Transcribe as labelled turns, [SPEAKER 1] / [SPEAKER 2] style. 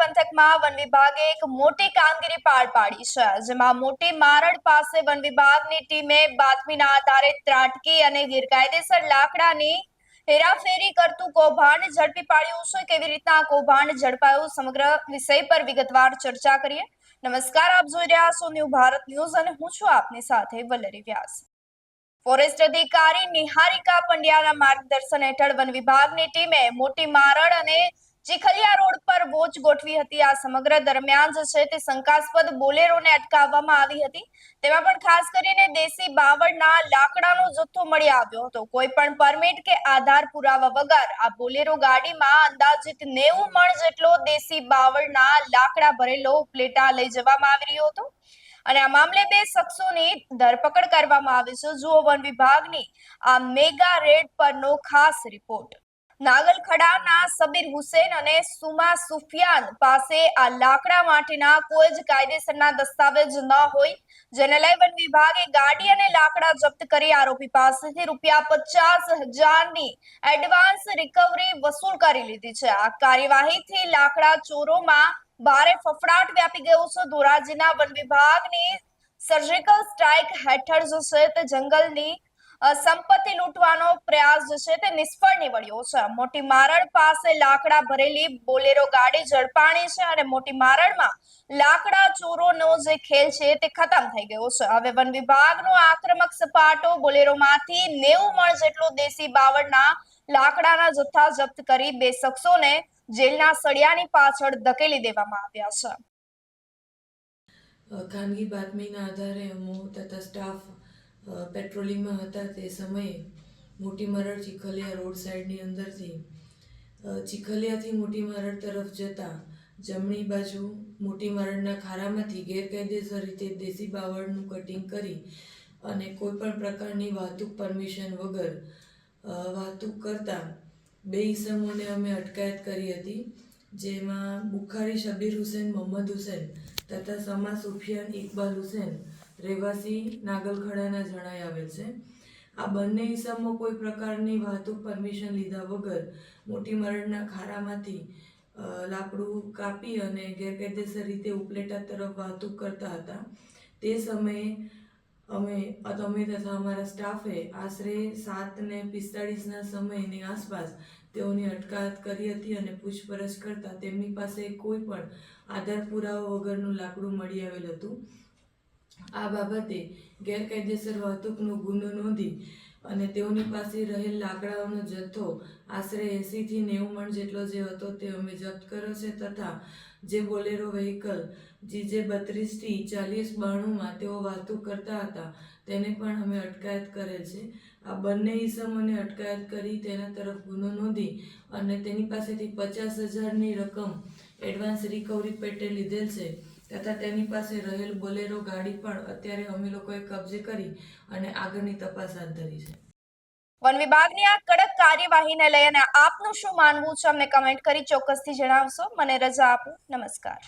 [SPEAKER 1] બેઠકમાં વન વિભાગે એક મોટી કામગીરી પાર પાડી છે, જેમાં મોટી મારડ પાસે વન વિભાગની ટીમે બાતમીના આધારે ત્રાટકી અને ગેરકાયદેસર લાકડાની હેરાફેરી કરતું કૌભાંડ ઝડપી પાડ્યું છે. કેવી રીતના કૌભાંડ ઝડપાયું સમગ્ર વિષય પર વિગતવાર ચર્ચા કરીએ. નમસ્કાર, આપ જોઈ રહ્યા છો ન્યૂ ભારત ન્યૂઝ અને હું છું આપની સાથે વલરી વ્યાસ. ફોરેસ્ટ અધિકારી નિહારિકા પંડ્યાના માર્ગદર્શન હેઠળ વન વિભાગની ટીમે મોટી મારડ અને ચીખલિયા રોડ પર વોચ ગોઠવી હતી આ સમગ્ર દરમિયાન જે છે તે શંકાસ્પદ બોલેરોને અટકાવવામાં આવી હતી. તેમાં પણ ખાસ કરીને દેશી બાવળના લાકડાનો જથ્થો મળી આવ્યો હતો. કોઈ પણ પરમિટ કે આધાર પુરાવા વગર આ બોલેરો ગાડીમાં અંદાજિત નેવું મણ જેટલો દેશી બાવળના લાકડા ભરેલો પ્લેટા લઈ જવામાં આવી રહ્યો હતો. અને આ મામલે બે શખ્સોની ધરપકડ કરવામાં આવી છે. જુઓ વન વિભાગની આ મેગા રેડ પરનો ખાસ રિપોર્ટ. નાગલખડાના સબીર હુસેન અને સુમા સુફિયાન પાસે આ લાકડા માટેના કોઈ જ કાયદેસરના દસ્તાવેજ ન હોય. જેને લઈ વન વિભાગે ગાડી અને લાકડા જપ્ત કરી આરોપી પાસેથી રૂપિયા પચાસ હજારની એડવાન્સ રિકવરી વસૂલ કરી લીધી છે. આ કાર્યવાહીથી લાકડા ચોરોમાં ભારે ફફડાટ વ્યાપી ગયો છે. ધોરાજીના વન વિભાગની સર્જિકલ સ્ટ્રાઇક હેઠળ જે છે તે જંગલની સંપત્તિ લૂંટવાનો પ્રયાસ જે છે તે નિષ્ફળ નીવડ્યો છે. મોટી મારડ પાસે લાકડા ભરેલી બોલેરો ગાડી ઝડપાણી છે અને મોટી મારડમાં લાકડા ચોરોનો જે ખેલ છે તે ખતમ થઈ ગયો છે. હવે વન વિભાગનો આક્રમક સપાટો બોલેરોમાંથી નેવું મણ જેટલો દેશી બાવળના લાકડાના જથ્થા જપ્ત કરી બે શખ્સોને જેલના સળિયાની પાછળ ધકેલી દેવામાં આવ્યા છે.
[SPEAKER 2] ખાનગી બાતમીના આધારે હું તથા સ્ટાફ પેટ્રોલિંગમાં હતા તે સમયે મોટી મરડ ચીખલિયા રોડ સાઈડની અંદરથી ચીખલિયાથી મોટી મરડ તરફ જતા જમણી બાજુ મોટી મરડના ખારામાંથી ગેરકાયદેસર રીતે દેશી બાવળનું કટિંગ કરી અને કોઈ પણ પ્રકારની વાહતુક પરમિશન વગર વાહતુક કરતા બે ઈસમોને અમે અટકાયત કરી હતી, જેમાં બુખારી શબીર હુસેન, મોહમ્મદ હુસેન તથા સમા સુફિયાન ઇકબાલ હુસેન રહેવાસી નાગલખડાના જણાઈ આવેલ છે. આ બંને ઇસમો કોઈ પ્રકારની વાહતુક પરમિશન લીધા વગર મોટી મરડના ખારામાંથી લાકડું કાપી અને ગેરકાયદેસર રીતે ઉપલેટા તરફ વાહતુક કરતા હતા. તે સમયે અમે અમે તથા અમારા સ્ટાફે આશરે સાત ને પિસ્તાળીસના સમયની આસપાસ તેઓની અટકાયત કરી હતી અને પૂછપરછ કરતા તેમની પાસે કોઈ પણ આધાર પુરાવા વગરનું લાકડું મળી આવેલ હતું. આ બાબતે ગેરકાયદેસર વાહતુકનો ગુનો નોંધી અને તેઓની પાસે રહેલ લાકડાઓનો જથ્થો, આશરે એંસીથી નેવું મણ જેટલો જે હતો તે અમે જપ્ત કર્યો છે તથા જે બોલેરો વ્હીકલ જીજે બત્રીસથી ચાલીસ બાણુંમાં તેઓ વાતું કરતા હતા, તેને પણ અમે અટકાયત કરેલ છે. આ બંને ઈસમોને અટકાયત કરી તેના તરફ ગુનો નોંધી અને તેની પાસેથી પચાસ હજારની રકમ એડવાન્સ રિકવરી પેટે લીધેલ છે. તથા તેની પાસે રહેલ બોલેરો ગાડી પણ અત્યારે અમે લોકોએ કબજે કરી અને આગળની તપાસ હાથ ધરી છે.
[SPEAKER 1] વન વિભાગની આ કડક કાર્યવાહીને લઈને આપનું શું માનવું છે અમને કમેન્ટ કરી ચોક્કસથી જણાવશો. મને રજા આપો. નમસ્કાર.